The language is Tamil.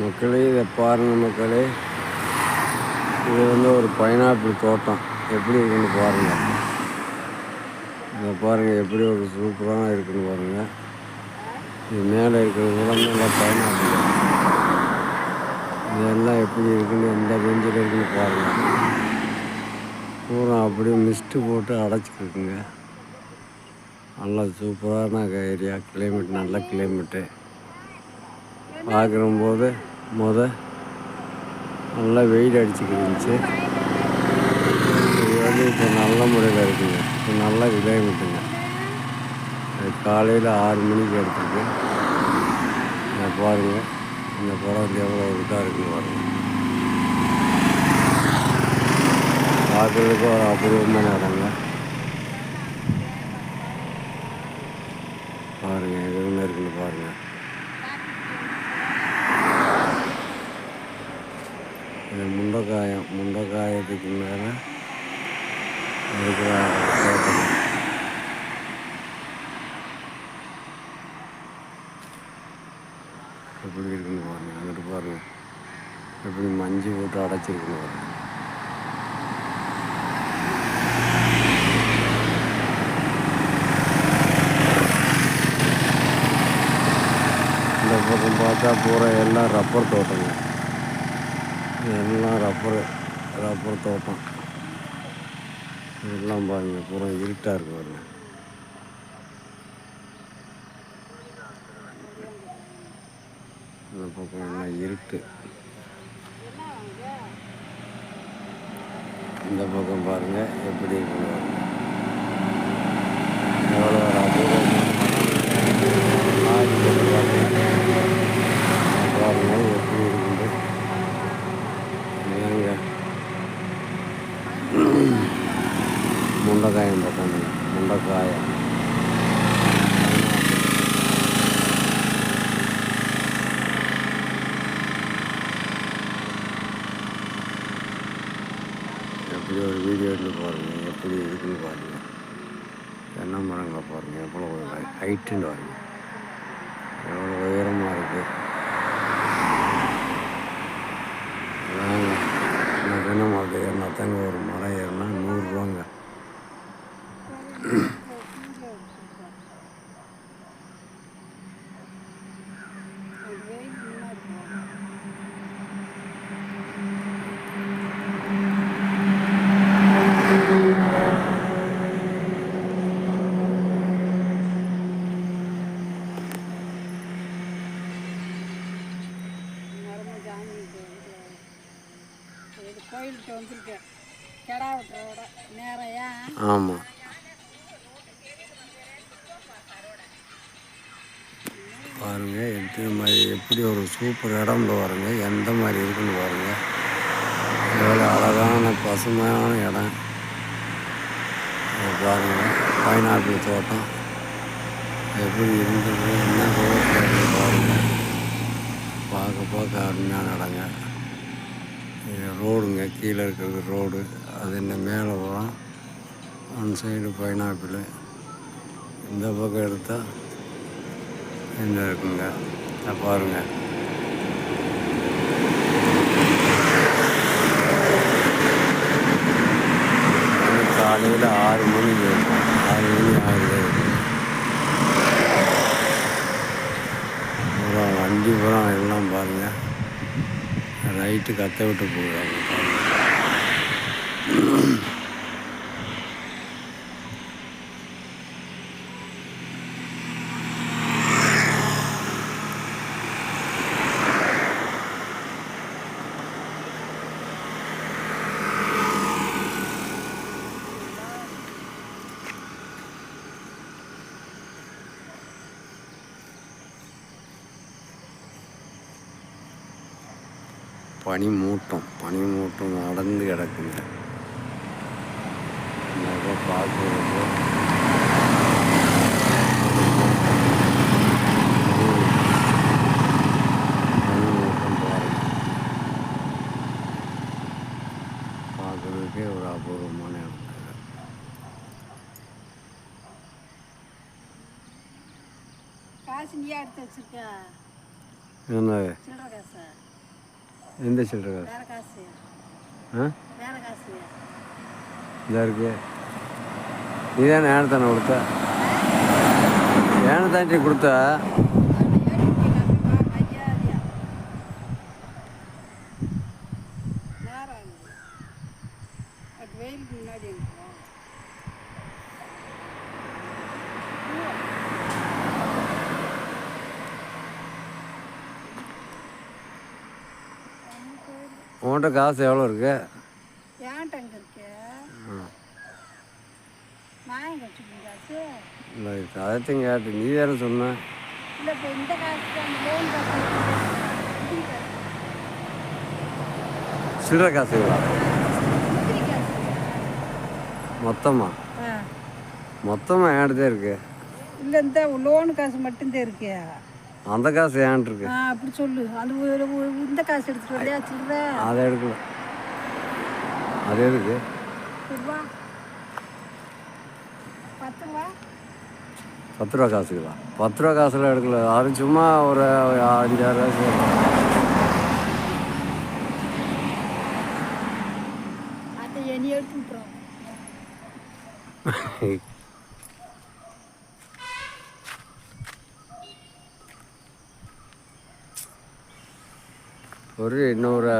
மக்களே இதை பாருங்கள் மக்களே. இது வந்து ஒரு பைனாப்பிள் தோட்டம். எப்படி இருக்குன்னு பாருங்கள் இதை பாருங்கள் எப்படி ஒரு சூப்பராக இருக்குன்னு பாருங்கள் இது மேலே இருக்கிறது கூட நல்லா பைனாப்பிள். இதெல்லாம் எப்படி இருக்குன்னு எந்த ரேஞ்சில் இருக்குன்னு பாருங்கள் பூரா அப்படியே மிஸ்ட்டு போட்டு அடைச்சிருக்குங்க. நல்லா சூப்பரான ஏரியா கிளைமேட் நல்ல கிளைமேட்டு பார்க்குறம்போது முத நல்லா வெயில் அடிச்சுக்கிட்டு இருந்துச்சு. இது வந்து இப்போ நல்ல முறையில் இருக்குங்க. இப்போ நல்ல கிளைமேட்டுங்க அது காலையில் ஆறு மணிக்கு எடுத்துருக்கு. பாருங்கள் இந்த படம் எவ்வளோ இதாக இருக்குன்னு பாருங்கள் பார்க்குறதுக்கு ஒரு அபூர்வமான இடங்க பாருங்கள் எதுவுமே இருக்குன்னு பாருங்கள் இது முண்டைக்காயம் முண்டைக்காயத்துக்கு மேலே இருக்கிற தோட்டம். எப்படி இருக்குன்னு பாருங்கள் அங்கிட்டு பாருங்கள் எப்படி மஞ்சு போட்டு அடைச்சிருக்குன்னு பாருங்கள் இந்த பக்கம் பார்த்தா பூரா எல்லாம் ரப்பர் தோட்டங்க. எல்லாம் ரப்பரு ரப்பர் தோட்டம். இதெல்லாம் பாருங்க பூரா இருட்டாக இருக்கு பாருங்க. இந்த பக்கம் எல்லாம் இருட்டு. இந்த பக்கம் பாருங்கள் எப்படி இருக்கு பாருங்க எவ்வளோ ஒரு அபூர்வமான ஆடி போட்டு பாருங்க பாருங்க எப்படி இருக்குது ஏங்க முண்டைக்காயம் பக்கம் முண்டைக்காயம் எப்படி ஒரு வீடியோ எடுத்து பாருங்கள் எப்படி இருக்குன்னு பாருங்கள் தென்னை மரங்களை பாருங்கள் எவ்வளோ ஹைட்டுன்னு பாருங்கள் எவ்வளோ உயரமாக இருக்குது இந்த தென்னை மரத்தை ஏறினா தாங்க ஒரு மரம் ஏறினா கோயிலுக்கு வந்திருக்கேன். கெடா விட்டுறோட ஆமாம் பாருங்க எத்தனை மாதிரி எப்படி ஒரு சூப்பர் இடம் பாருங்க எந்த மாதிரி இருக்குன்னு பாருங்க. எவ்வளோ அழகான பசுமையான இடம். பாருங்கள் பாருங்க பைனாப்பிள் தோட்டம். எப்படி இருந்தது என்ன பாருங்கள் பாருங்க. பார்க்க பார்க்க அருமையான இடங்க. இது ரோடுங்க. கீழே இருக்கிறது ரோடு. அது என்ன மேலே வரும் அந்த சைடு பைனாப்பிள். இந்த பக்கம் எடுத்தால் என்ன இருக்குங்க? பாருங்கள் பாருங்க. காலையில் ஆறு மணிக்கு இருக்கும் ஆறு மணி ஆகுது. அப்புறம் வண்டி புறம் எல்லாம் பாருங்க. ரைட்டு கத்த விட்டு போகிறாங்க பாருங்க பனி மூட்டம் பனி மூட்டம் அடர்ந்து கிடக்குங்க பாருங்க. பார்க்குறதுக்கே ஒரு அபூர்வமான இடம் காசு நீ எடுத்து வச்சிருக்க என்ன எந்த சில்லற காசு? ஆ? வேற காசு. இதா இருக்கு. நீ தானே ஏனத்தானே கொடுத்த? ஏனத்தாண்டி கொடுத்த உன்கிட்ட காசு எவ்வளோ இருக்கு? இல்லை அதைத்தையும் கேட்டு நீ தானே சொன்ன. சில்லற காசுங்களா மொத்தமா? மொத்தமாக ஏன்ட்டு தான் இருக்கு. இல்லை இந்த லோன் காசு மட்டும்தான் இருக்கு. அந்த காசு ஏன்ட்டு இருக்கு அப்படி சொல்லு. ஒரு- இந்த காசு எடுத்துட்டு வரையா சில்லற. அதை எடுக்கல. அது எதுக்கு? பத்து ரூபா காசுங்களா பத்து ரூபா காசுலாம் எடுக்கல. அது சும்மா ஒரு அஞ்சாறு காசு. அதை என்னை எடுத்து விட்டுறோம் ஒரு இன்னொரு